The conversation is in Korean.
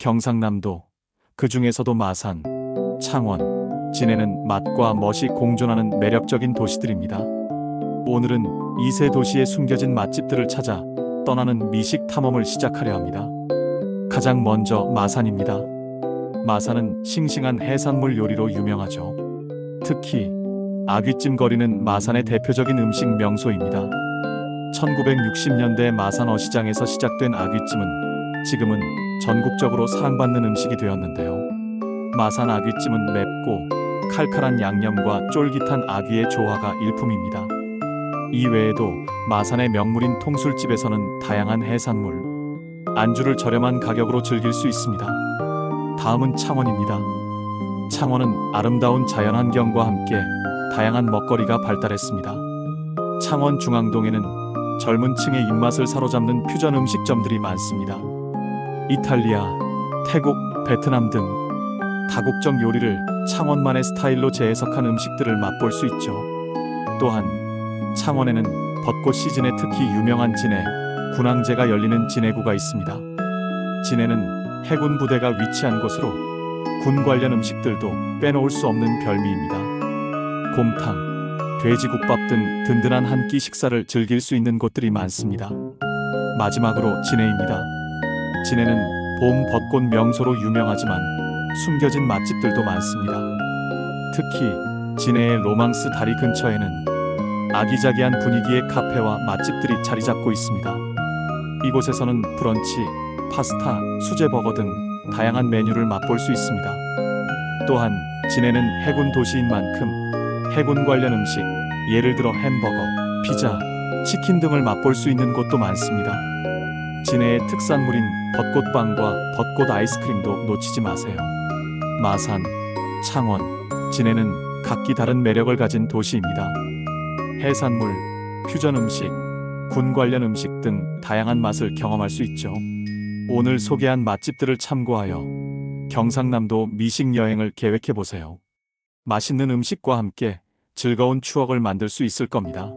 경상남도, 그 중에서도 마산, 창원, 진해는 맛과 멋이 공존하는 매력적인 도시들입니다. 오늘은 이 세 도시의 숨겨진 맛집들을 찾아 떠나는 미식 탐험을 시작하려 합니다. 가장 먼저 마산입니다. 마산은 싱싱한 해산물 요리로 유명하죠. 특히 아귀찜 거리는 마산의 대표적인 음식 명소입니다. 1960년대 마산 어시장에서 시작된 아귀찜은 지금은 전국적으로 사랑받는 음식이 되었는데요. 마산 아귀찜은 맵고 칼칼한 양념과 쫄깃한 아귀의 조화가 일품입니다. 이 외에도 마산의 명물인 통술집에서는 다양한 해산물, 안주를 저렴한 가격으로 즐길 수 있습니다. 다음은 창원입니다. 창원은 아름다운 자연환경과 함께 다양한 먹거리가 발달했습니다. 창원 중앙동에는 젊은 층의 입맛을 사로잡는 퓨전 음식점들이 많습니다. 이탈리아, 태국, 베트남 등 다국적 요리를 창원만의 스타일로 재해석한 음식들을 맛볼 수 있죠. 또한 창원에는 벚꽃 시즌에 특히 유명한 진해, 군항제가 열리는 진해구가 있습니다. 진해는 해군 부대가 위치한 곳으로 군 관련 음식들도 빼놓을 수 없는 별미입니다. 곰탕, 돼지국밥 등 든든한 한 끼 식사를 즐길 수 있는 곳들이 많습니다. 마지막으로 진해입니다. 진해는 봄 벚꽃 명소로 유명하지만 숨겨진 맛집들도 많습니다. 특히 진해의 로망스 다리 근처에는 아기자기한 분위기의 카페와 맛집들이 자리 잡고 있습니다. 이곳에서는 브런치, 파스타, 수제버거 등 다양한 메뉴를 맛볼 수 있습니다. 또한 진해는 해군 도시인 만큼 해군 관련 음식, 예를 들어 햄버거, 피자, 치킨 등을 맛볼 수 있는 곳도 많습니다. 진해의 특산물인 벚꽃빵과 벚꽃 아이스크림도 놓치지 마세요. 마산, 창원, 진해는 각기 다른 매력을 가진 도시입니다. 해산물, 퓨전 음식, 군 관련 음식 등 다양한 맛을 경험할 수 있죠. 오늘 소개한 맛집들을 참고하여 경상남도 미식 여행을 계획해 보세요. 맛있는 음식과 함께 즐거운 추억을 만들 수 있을 겁니다.